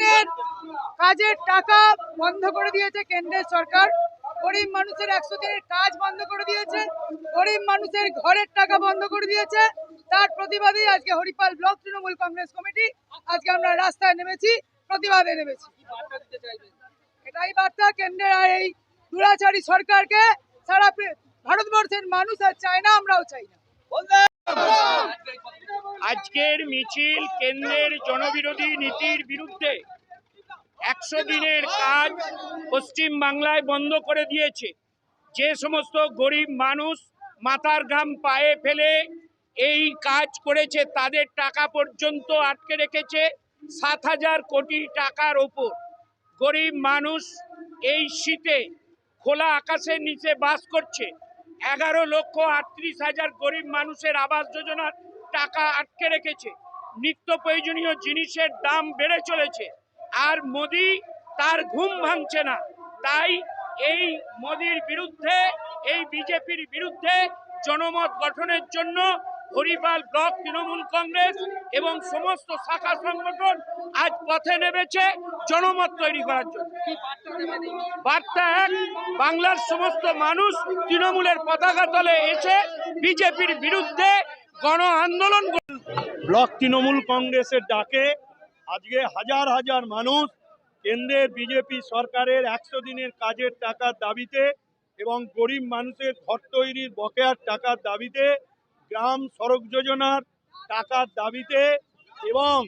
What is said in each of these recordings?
দিনের কাজের টাকা বন্ধ করে দিয়েছে কেন্দ্রের সরকার। গরিব মানুষের একশো দিনের কাজ বন্ধ করে দিয়েছে। গরিব মানুষের ঘরের টাকা বন্ধ করে দিয়েছে। তার প্রতিবাদে আজকে হরিপাল ব্লক তৃণমূল কংগ্রেস কমিটি আজকে আমরা রাস্তায় নেমেছি, প্রতিবাদে নেমেছি। এটাই বার্তা কেন্দ্রের আর এই দুরাচারী সরকারকে। সারা ভারতবর্ষের মানুষ আর চায় না, আমরাও চাই না। আজকের মিছিল কেন্দ্রের জনবিরোধী নীতির বিরুদ্ধে একশো দিনের কাজ পশ্চিম বাংলায় বন্ধ করে দিয়েছে। যে সমস্ত গরিব মানুষ মাথার ঘাম পায়ে ফেলে এই কাজ করেছে, তাদের টাকা পর্যন্ত আটকে রেখেছে সাত হাজার কোটি টাকার ওপর। গরিব মানুষ এই শীতে খোলা আকাশের নিচে বাস করছে। এগারো লক্ষ আটত্রিশ হাজার গরিব মানুষের আবাস যোজনার টাকা আটকে রেখেছে। নিত্য প্রয়োজনীয় জিনিসের দাম বেড়ে চলেছে। আর মোদি তার ঘুম ভাঙছে না। তাই এই মোদির বিরুদ্ধে, এই বিজেপির বিরুদ্ধে জনমত গঠনের জন্য হরিপাল ব্লক তৃণমূল কংগ্রেস এবং সমস্ত শাখা সংগঠন আজ পথে নেমেছে জনমত তৈরি করার জন্য। বার্তা এক, বাংলার সমস্ত মানুষ তৃণমূলের পতাকা তলে এসে বিজেপির বিরুদ্ধে গণ আন্দোলন ব্লক তৃণমূল কংগ্রেসের ডাকে আজকে হাজার হাজার মানুষ কেন্দ্রের বিজেপি সরকারের একশো দিনের কাজের টাকার দাবিতে এবং গরিব মানুষের ঘর তৈরির বকেয়ার টাকার দাবিতে গ্রাম সড়ক যোজনার টাকার দাবিতে এবং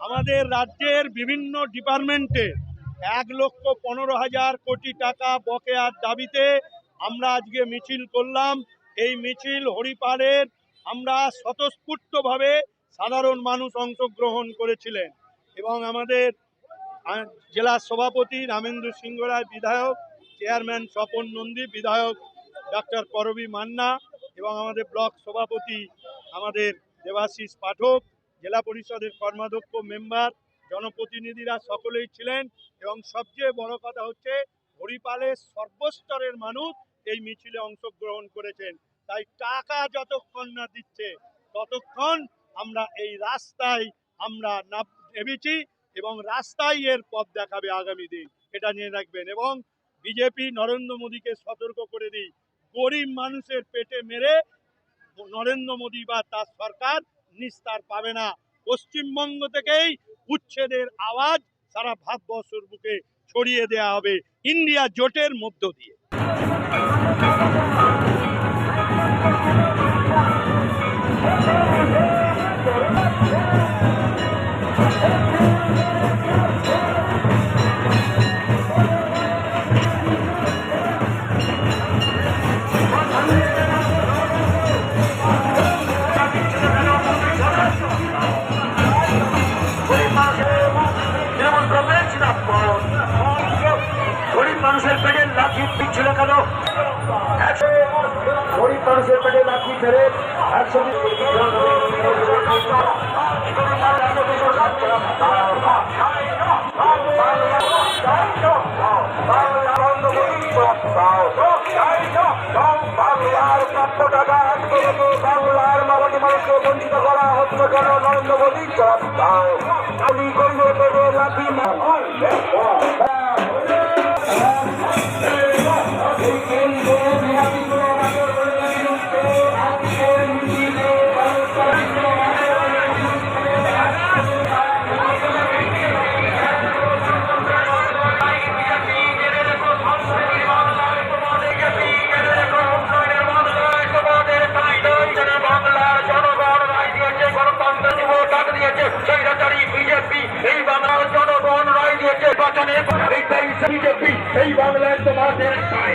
আমাদের রাজ্যের বিভিন্ন ডিপার্টমেন্টে এক লক্ষ পনেরো হাজার কোটি টাকা বকেয়ার দাবিতে আমরা আজকে মিছিল করলাম। এই মিছিল হরিপালের আমরা স্বতঃস্ফূর্তভাবে সাধারণ মানুষ অংশগ্রহণ করেছিলেন এবং আমাদের জেলা সভাপতি রামেন্দ্র সিংহ রায়, বিধায়ক, চেয়ারম্যান স্বপন নন্দী, বিধায়ক ডক্টর করবী মান্না এবং আমাদের ব্লক সভাপতি আমাদের দেবাশিস পাঠক, জেলা পরিষদের কর্মাধ্যক্ষ মেম্বার, জনপ্রতিনিধিরা সকলেই ছিলেন এবং সবচেয়ে বড় কথা হচ্ছে, হরিপালের সর্বস্তরের মানুষ এই মিছিলে অংশগ্রহণ করেছেন। তাই টাকা যতক্ষণ না দিচ্ছে, ততক্ষণ আমরা এই রাস্তায় আমরা নেমেছি এবং রাস্তায় এর পথ দেখাবে আগামী দিন। এটা নিয়ে রাখবেন এবং বিজেপি নরেন্দ্র মোদীকে সতর্ক করে দিই। গরিব মানুষের পেটে মেরে নরেন্দ্র মোদী বা তার সরকার নিস্তার পাবে না। পশ্চিমবঙ্গ থেকেই উচ্ছেদের আওয়াজ সারা ভারতবর্ষের বুকে ছড়িয়ে দেওয়া হবে। ইন্ডিয়া জোটের মধ্য দিয়ে। গরিব মানুষের পেটে লাঠি দিচ্ছিল কেন? গরিব মানুষের পেটে লাঠি ফেলে একশো বাংলার মামাটি মানুষকে বঞ্চিত করা হচ্ছে কেন নরেন্দ্র মোদী জবাব দাও গুলি করলে পেটে লাঠি রায় দিয়েছে বাঁচানে এইটাই বিজেপি এই বাংলায় তোমাদের ঠাঁই